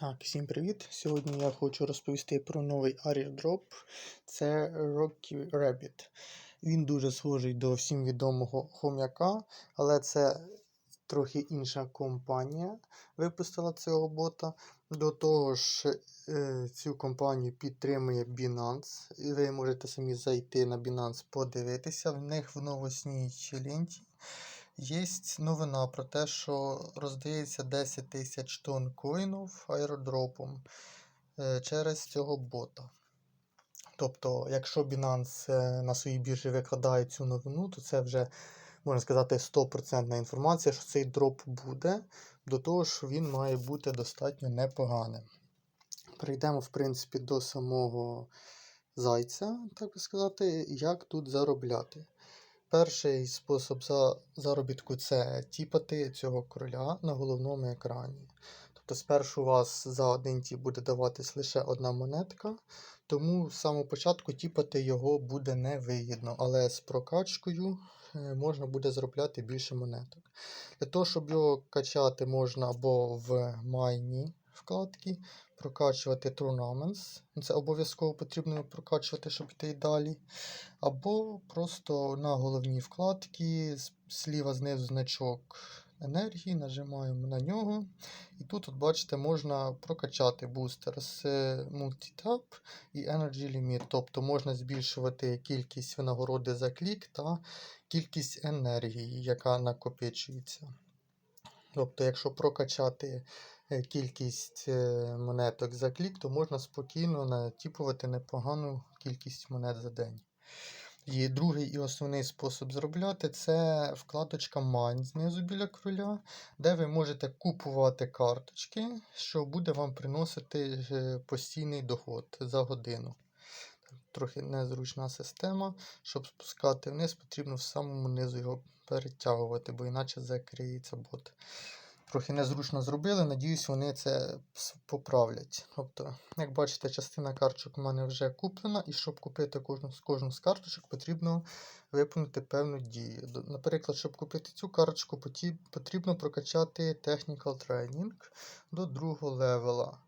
Так, всім привіт! Сьогодні я хочу розповісти про новий airdrop. Це Rocky Rabbit. Він дуже схожий до всім відомого хом'яка, але це трохи інша компанія випустила цього бота. До того ж, е, цю компанію підтримує Binance. І ви можете самі зайти на Binance, подивитися. В них в новосній ленті Є новина про те, що роздається 10 тисяч тонн коїнів аеродропом е, через цього бота. Тобто, якщо Binance е, на своїй біржі викладає цю новину, то це вже, можна сказати, 100% інформація, що цей дроп буде, до того ж він має бути достатньо непоганим. Перейдемо, в принципі, до самого зайця, так би сказати, як тут заробляти. Перший спосіб за заробітку це тіпати цього короля на головному екрані. Тобто спершу у вас за один тіп буде даватись лише одна монетка, тому з самого початку тіпати його буде невигідно, але з прокачкою е, можна буде заробляти більше монеток. Для того, щоб його качати, можна або в майні вкладки, прокачувати Tournaments. Це обов'язково потрібно прокачувати, щоб йти далі. Або просто на головній вкладці, зліва знизу значок енергії, нажимаємо на нього. І тут, от бачите, можна прокачати бустер з Multitap і Energy Limit. Тобто можна збільшувати кількість винагороди за клік та кількість енергії, яка накопичується. Тобто, якщо прокачати е, кількість е, монеток за клік, то можна спокійно натіпувати непогану кількість монет за день. І другий і основний спосіб заробляти це вкладочка Mine знизу біля кроля, де ви можете купувати карточки, що буде вам приносити е, постійний доход за годину. Трохи незручна система. Щоб спускати вниз, потрібно в самому низу його перетягувати, бо іначе закриється бот трохи незручно зробили. Надіюсь, вони це поправлять. Тобто, як бачите, частина карточок у мене вже куплена, і щоб купити кожну кожну з карточок, потрібно виповнити певну дію. Наприклад, щоб купити цю карточку, потрібно прокачати Technical Training до другого левела,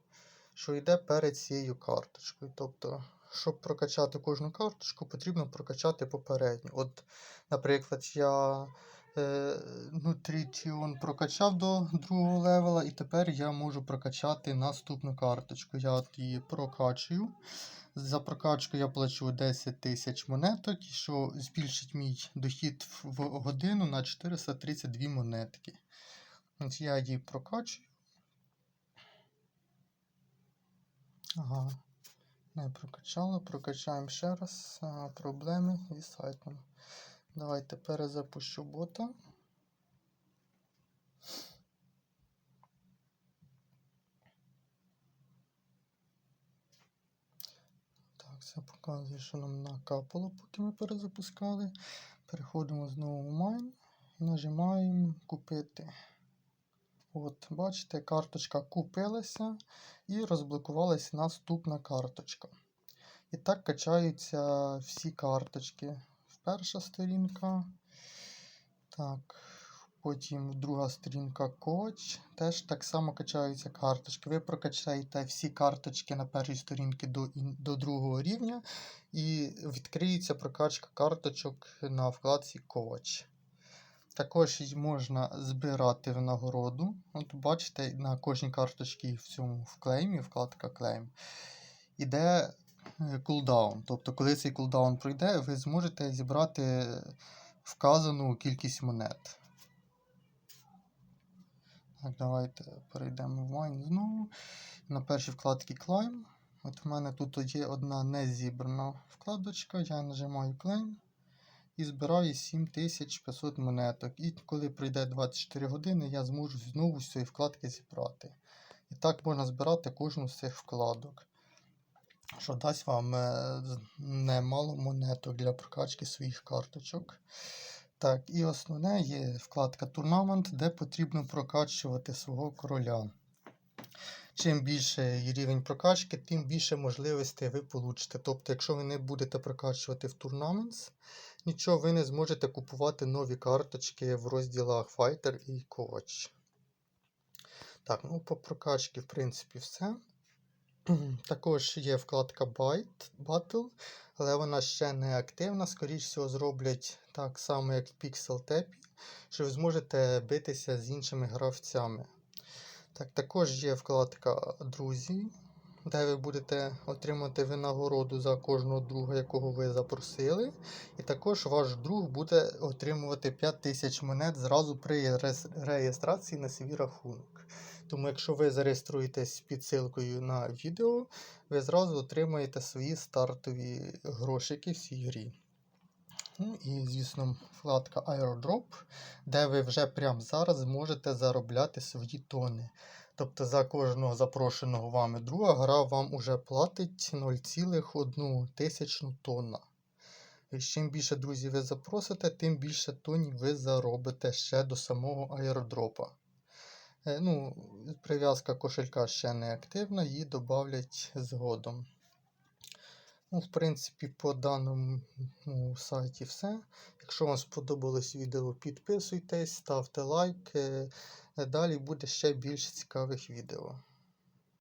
що йде перед цією карточкою. Тобто, щоб прокачати кожну карточку, потрібно прокачати попередню. От, Наприклад, я е, Nutrition прокачав до другого левела, і тепер я можу прокачати наступну карточку. Я от її прокачую. За прокачку я плачу 10 тисяч монеток, що збільшить мій дохід в годину на 432 монетки. От Я її прокачую. Ага, не прокачала. Прокачаємо ще раз. Проблеми зі сайтом. Давайте перезапущу бота. Так, це показує, що нам накапало, поки ми перезапускали. Переходимо знову в Mine і нажимаємо купити. От, бачите, карточка купилася і розблокувалася наступна карточка. І так качаються всі карточки перша сторінка. Так, Потім друга сторінка коч. Теж так само качаються карточки. Ви прокачаєте всі карточки на першій сторінці до до другого рівня, і відкриється прокачка карточок на вкладці коч. Також можна збирати в нагороду. От Бачите, на кожній карточці в цьому в клеймі, вкладка клейм, іде кулдаун. Тобто, коли цей кулдаун пройде, ви зможете зібрати вказану кількість монет. Так, Давайте перейдемо в Mine знову. На першій вкладці Climb. От в мене тут є одна незібрана вкладочка. Я нажимаю Claim і збираю 7500 монеток. І коли пройде 24 години, я зможу знову з цієї вкладки зібрати. І так можна збирати кожну з цих вкладок що дасть вам немало монеток для прокачки своїх карточок. Так, і основне є вкладка Турнамент, де потрібно прокачувати свого короля. Чим більше рівень прокачки, тим більше можливостей ви получите. Тобто, якщо ви не будете прокачувати в Tournaments, нічого ви не зможете купувати нові карточки в розділах Fighter і Coach. Так, ну по прокачці, в принципі, все. Також є вкладка Battle, але вона ще не активна. Скоріше всього, зроблять так само, як в Pixel Tap, що ви зможете битися з іншими гравцями. Так, також є вкладка Друзі, де ви будете отримати винагороду за кожного друга, якого ви запросили. І також ваш друг буде отримувати 5000 монет зразу при реєстрації на свій рахунок. Тому, якщо ви зареєструєтесь під ссылкою на відео, ви зразу отримаєте свої стартові грошики в цій грі. Ну і, звісно, вкладка Airdrop, де ви вже прямо зараз зможете заробляти свої тони. Тобто за кожного запрошеного вами друга гра вам уже платить 0,1 тисячну тонна. І чим більше друзів ви запросите, тим більше тонів ви заробите ще до самого аеродропа. Е, Ну, прив'язка кошелька ще не активна, її додавлять згодом. Ну, в принципі, по даному ну, сайті все. Якщо вам сподобалось відео, підписуйтесь, ставте лайк. е, Далі буде ще більше цікавих відео.